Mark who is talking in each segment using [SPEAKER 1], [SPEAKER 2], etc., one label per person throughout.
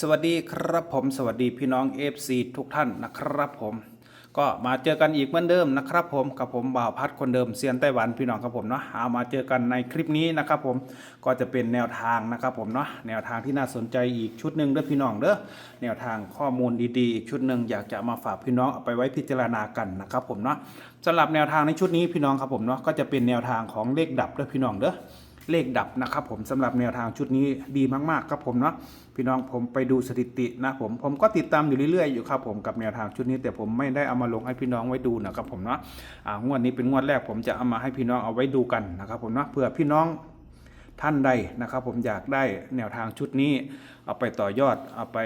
[SPEAKER 1] สวัสดีครับผมสวัสดีพี่น้อง FC ทุกท่านนะครับผม ก็มาเจอกันอีกเหมือนเดิมนะครับผมกับผมบ่าวพัดคนเดิมเซียนไต้หวันพี่น้องครับผมเนาะเอามาเจอกันในคลิปนี้นะครับผมก็จะเป็นแนวทางนะครับผมเนาะแนวทางที่น่าสนใจอีกชุดหนึ่งเด้อพี่น้องเด้อแนวทางข้อมูลดีๆอีกชุดหนึ่งอยากจะมาฝากพี่น้องเอาไปไว้พิจารณากันนะครับผมเนาะสำหรับแนวทางในชุดนี้พี่น้องครับผมเนาะก็จะเป็นแนวทางของเลขดับเด้อพี่น้องเด้อ เลขดับนะครับผมสำหรับแนวทางชุดนี้ดีมากๆครับผมเนาะพี่น้องผมไปดูสถิตินะผมผมก็ติดตามอยู่เรื่อยๆอยู่ครับผมกับแนวทางชุดนี้ แต่ผมไม่ได้เอามาลงให้พี่น้องไว้ดูนะครับผมเนาะอ่างวดนี้เป็นงวดแรกผมจะเอามาให้พี่น้องเอาไว้ดูกันนะครับผมเนาะเพื่อพี่น้องท่านใดนะครับผมอยากได้แนวทางชุดนี้ เอาไปต่อยอดเอาไป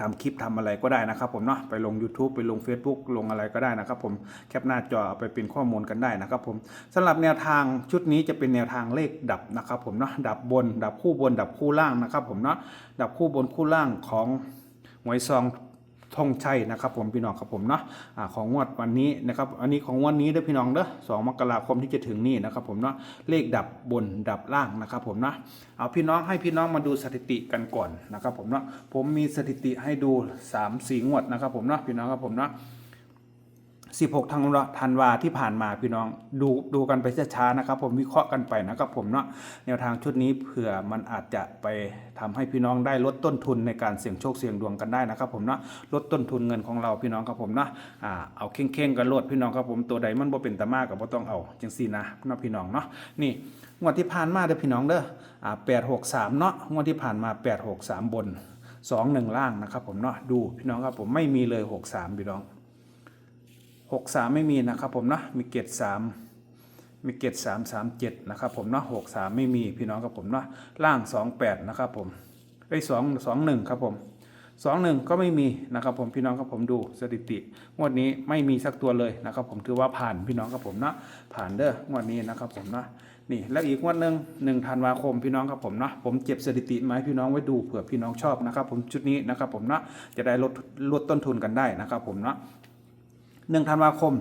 [SPEAKER 1] ทำคลิปทำอะไรก็ได้นะครับผมเนาะไปลง YouTube ไปลง Facebook ลงอะไรก็ได้นะครับผมแคปหน้าจอไปเป็นข้อมูลกันได้นะครับผมสำหรับแนวทางชุดนี้จะเป็นแนวทางเลขดับนะครับผมเนาะดับบน ดับคู่บน ดับคู่ล่างนะครับผมเนาะดับคู่บนคู่ล่างของหวยซอง ทองชัยนะครับผมพี่น้องครับผมเนาะอาของงวดวันนี้นะครับอันนี้ของงวันนี้เด้อพี่น้องเด้อสองมกราคมที่จะถึงนี่นะครับผมเนาะเลขดับบนดับล่างนะครับผมเนาะเอาพี่น้องให้พี่น้องมาดูสถิติกันก่อนนะครับผมเนาะผมมีสถิติให้ดู3 4งวดนะครับผมเนาะพี่น้องครับผมเนาะ 16ธันวาธันวาที่ผ่านมาพี่น้องดูดูกันไปช้าๆนะครับ ผมวิเคราะห์กันไปนะครับผมเนาะแนวทางชุดนี้เผื่อมันอาจจะไปทำให้พี่น้องได้ลดต้นทุนในการเสี่ยงโชคเสี่ยงดวงกันได้นะครับ ผมเนาะลดต้นทุนเงินของเราพี่น้องครับผมเนาะอ่าเอาเข่งๆกันโลดพี่น้องครับผมตัวใดมันบ่เป็นตามากกับบ่ต้องเอาจังซี่นะเนาะพี่น้องเนาะนี่งวดที่ผ่านมาเด้อพี่น้องเด้ออ่า863เนาะงวดที่ผ่านมา863บน21ล่างนะครับผมเนาะดูพี่น้องครับผมไม่มีเลย63พี่น้อง หกสามไม่มีนะครับผมเนาะมีเกตสามมีเกตสามสามเจ็ดนะครับผมเนาะหกสามไม่มีพี่น้องครับผมเนาะล่างสองแปดนะครับผมไอ้สองสองหนึ่งครับผมสองหนึ่งก็ไม่มีนะครับผมพี่น้องครับผมดูสถิติงวดนี้ไม่มีสักตัวเลยนะครับผมถือว่าผ่านพี่น้องครับผมเนาะผ่านเด้องวดนี้นะครับผมเนาะนี่แล้วอีกงวดหนึ่งหนึ่งธันวาคมพี่น้องครับผมเนาะผมเก็บสถิติมาให้พี่น้องไว้ดูเผื่อพี่น้องชอบนะครับผมชุดนี้นะครับผมเนาะจะได้ลดลดต้นทุนกันได้นะครับผมเนาะ หนึ่งธันวาคม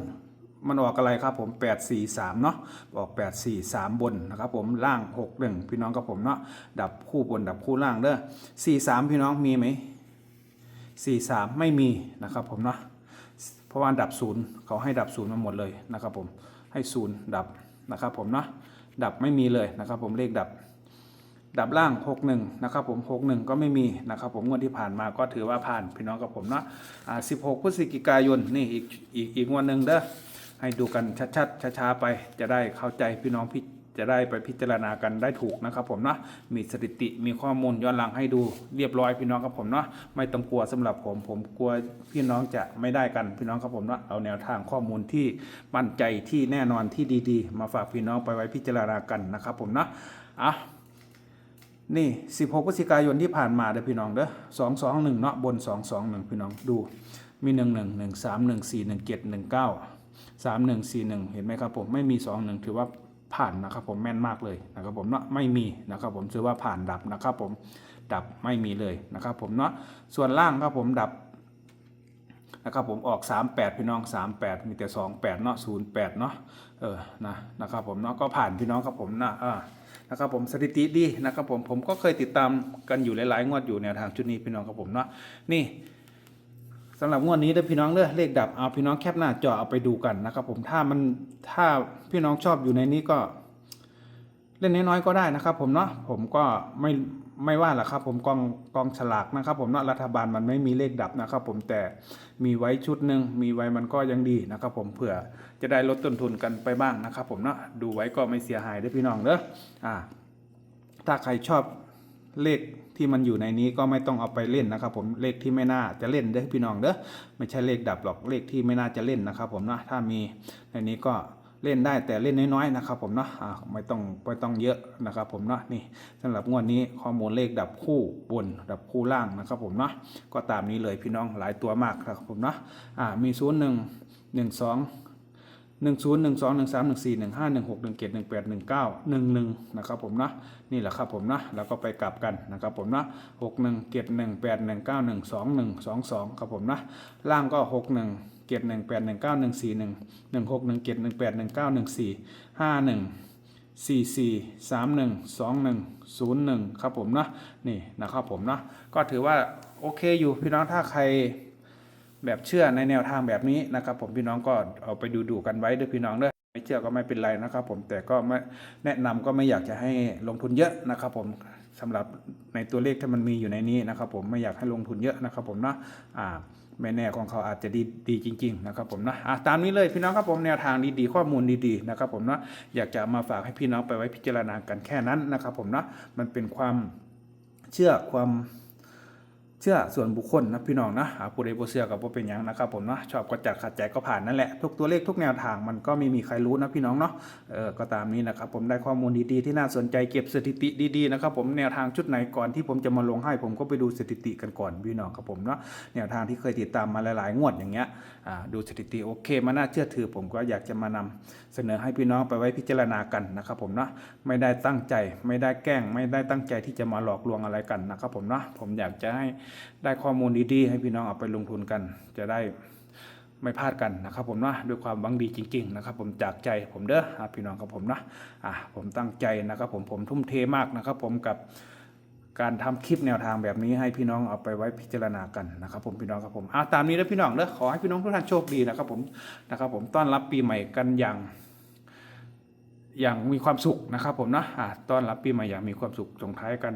[SPEAKER 1] มันออกอะไรครับผม 8 4 3 เนาะออก 8 4 3 บนนะครับผมล่าง 6 1 พี่น้องกับผมเนาะดับคู่บนดับคู่ล่างเด้อ4 3 พี่น้องมีไหม4 3 ไม่มีนะครับผมเนาะเพราะว่าดับศูนย์เขาให้ดับศูนย์มาหมดเลยนะครับผมให้ศูนย์ดับนะครับผมเนาะดับไม่มีเลยนะครับผมเลขดับ ดับล่าง 61 นะครับผม 61 ก็ไม่มีนะครับผมงวดที่ผ่านมาก็ถือว่าผ่านพี่น้องกับผมเนาะอ่า16 พฤศจิกายนนี่อีกอีกอีกวันหนึ่งเด้อให้ดูกันชัดๆช้าๆไปจะได้เข้าใจพี่น้องพี่จะได้ไปพิจารณากันได้ถูกนะครับผมเนาะมีสถิติมีข้อมูลย้อนหลังให้ดูเรียบร้อยพี่น้องครับผมเนาะไม่ต้องกลัวสำหรับผมผมกลัวพี่น้องจะไม่ได้กันพี่น้องครับผมเนาะเอาแนวทางข้อมูลที่มั่นใจที่แน่นอนที่ดี ๆ มาฝากพี่น้องไปไว้พิจารณากันนะครับผมเนาะอะ นี่ 16พฤศจิกายนที่ผ่านมาเด้อพี่น้องเด้อ221เนาะบน 221 พี่น้องดูมี 11 13 14 17 19 3141 เห็นไหมครับผมไม่มี 21 ถือว่าผ่านนะครับผมแม่นมากเลยนะครับผมเนาะไม่มีนะครับผมถือว่าผ่านดับนะครับผมดับไม่มีเลยนะครับผมเนาะส่วนล่างครับผมดับนะครับผมออก 38 พี่น้อง 38 มีแต่ 28 เนาะ08 เนาะเออนะนะครับผมเนาะก็ผ่านพี่น้องครับผมนะอ่า นะครับผมสถิติดีนะครับผมผมก็เคยติดตามกันอยู่หลายๆงวดอยู่แนวทางชุดนี้พี่น้องครับผมเนาะนี่สำหรับงวดนี้เด้อพี่น้องเด้อเลขดับเอาพี่น้องแคปหน้าจอเอาไปดูกันนะครับผมถ้ามันถ้าพี่น้องชอบอยู่ในนี้ก็ เล่นน้อยๆก็ได้นะครับผมเนาะผมก็ไม่ ไม่ว่าหรอกครับผมกองกองฉลากนะครับ ผมเนาะรัฐบาลมันไม่มีเลขดับนะครับ ผมแต่มีไว้ชุดหนึ่งมีไว้มันก็ยังดีนะครับ ผมเผื่อจะได้ลดต้นทุนกันไปบ้างนะครับ ผมเนาะดูไว้ก็ไม่เสียหายเด้พี่น้องเด้ออ่า ถ้าใครชอบเลขที่มันอยู่ในนี้ก็ไม่ต้องเอาไปเล่นนะครับ ผมเลขที่ไม่น่าจะเล่นเด้อพี่น้องเด้อไม่ใช่เลขดับหรอกเลขที่ไม่น่าจะเล่นนะครับ ผมเนาะถ้ามีในนี้ก็ เล่นได้แต่เล่นน้อยๆนะครับผมเนาะอ่าไม่ต้องไม่ต้องเยอะนะครับผมเนาะนี่สำหรับงวดนี้ข้อมูลเลขดับคู่บนดับคู่ล่างนะครับผมเนาะก็ตามนี้เลยพี่น้องหลายตัวมากนะครับผมเนาะอ่ามีศูนย์หนึ่งหนึ่งสองหนึ่งศูนย์หนึ่งสองหนึ่งสามหนึ่งสี่หนึ่งห้าหนึ่งหกหนึ่งเจ็ดหนึ่งแปดหนึ่งเก้าหนึ่งหนึ่งนะครับผมนะนี่แหละครับผมนะแล้วก็ไปกลับกันนะครับผมนะหกหนึ่งเจ็ดหนึ่งแปดหนึ่งเก้าหนึ่งสองหนึ่งสองสองครับผมนะล่างก็หกหนึ่ง เจ็ดหนึ่งแปดหนึ่งเก้าหนึ่งสี่หนึ่งหนึ่งหกหนึ่งเจ็ดหนึ่งแปดหนึ่งเก้าหนึ่งสี่ห้าหนึ่ง44 31 21 01ครับผมเนาะนี่นะครับผมเนาะก็ถือว่าโอเคอยู่พี่น้องถ้าใครแบบเชื่อในแนวทางแบบนี้นะครับ ผมพี่น้องก็เอาไปดูดูกันไว้ด้วยพี่น้องด้อไม่เชื่อก็ไม่เป็นไรนะครับ ผมแต่ก็ไม่แนะนำก็ไม่อยากจะให้ลงทุนเยอะนะครับ ผม สำหรับในตัวเลขที่มันมีอยู่ในนี้นะครับ ผมไม่อยากให้ลงทุนเยอะนะครับ ผมเนาะอ่าไม่แน่ของเขาอาจจะดีดีจริง ๆ นะครับผมนะะตามนี้เลยพี่น้องครับผมแนวทางดีๆข้อมูลดีๆนะครับ ผมนะอยากจะมาฝากให้พี่น้องไปไว้พิจารณากันแค่นั้นนะครับ ผมนะมันเป็นความเชื่อความ เชื่อส่วนบุคคลนะพี่น้องนะหาผู้ใดบ่เชื่อกับบ่เป็นหยังนะครับผมนะชอบก็จัดขัดใจก็ผ่านนั่นแหละทุกตัวเลขทุกแนวทางมันก็ไม่มีใครรู้นะพี่น้องเนาะเออก็ตามนี้นะครับผมได้ข้อมูลดีๆที่น่าสนใจเก็บสถิติดีๆนะครับผมแนวทางชุดไหนก่อนที่ผมจะมาลงให้ผมก็ไปดูสถิติกันก่อนพี่น้องครับผมเนาะแนวทางที่เคยติดตามมาหลายๆ งวดอย่างเงี้ยอ่าดูสถิติโอเคมันน่าเชื่อถือผมก็อยากจะมานำเสนอให้พี่น้องไปไว้พิจารณากันนะครับผมเนาะไม่ได้ตั้งใจไม่ได้แกล้ง ไม่ได้ตั้งใจที่จะมาหลอกลวงอะไรกันนะครับผมเนาะผมอยากจะให้ได้ข้อมูลดีๆ ให้พี่น้องเอาไปลงทุนกัน จะได้ไม่พลาดกันนะครับผมนะด้วยความหวังดีจริง ๆ นะครับ ผมจากใจผมเด้อพี่น้องกับผมนะอะผมตั้งใจนะครับ ผมผมทุ่มเทมากนะครับ ผมกับการทำคลิปแนวทางแบบนี้ให้พี่น้องเอาไปไว้พิจารณากันนะครับผมพี่น้องครับผมอะตามนี้แล้วพี่น้องเด้อขอให้พี่น้องทุกท่านโชคดีนะครับผมนะครับผมต้อนรับปีใหม่กันอย่าง อย่างมีความสุขนะครับผมนะอ่าต้อนรับปีใหม่อย่างมีความสุขส่งท้ายกัน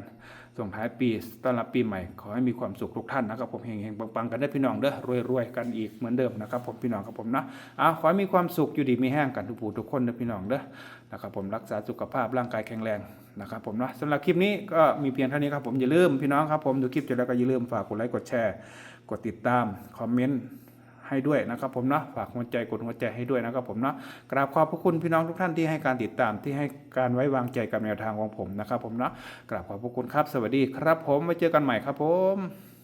[SPEAKER 1] ส่งท้ายปี ต้อนรับปีใหม่ขอให้มีความสุขทุกท่านนะครับผมเฮงๆปังๆกันได้พี่น้องเด้อรวยๆกันอีกเหมือนเดิมนะครับผมพี่น้องครับผมนะอ่าขอให้มีความสุขอยู่ดีมีแห้งกันทุกผู้ทุกคนเด้อพี่น้องเด้อนะครับผมรักษาสุขภาพร่างกายแข็งแรงนะครับผมนะสำหรับคลิปนี้ก็มีเพียงเท่านี้ครับผมอย่าลืมพี่น้องครับผมดูคลิปจบแล้วก็อย่าลืมฝากกดไลค์กดแชร์ กดติดตามคอมเมนต์ ให้ด้วยนะครับผมเนาะฝากหัวใจกดหัวใจให้ด้วยนะครับผมเนาะกราบขอบพระคุณพี่น้องทุกท่านที่ให้การติดตามที่ให้การไว้วางใจกับแนวทางของผมนะครับผมเนาะกราบขอบพระคุณครับ สวัสดีครับผมไว้เจอกันใหม่ครับผม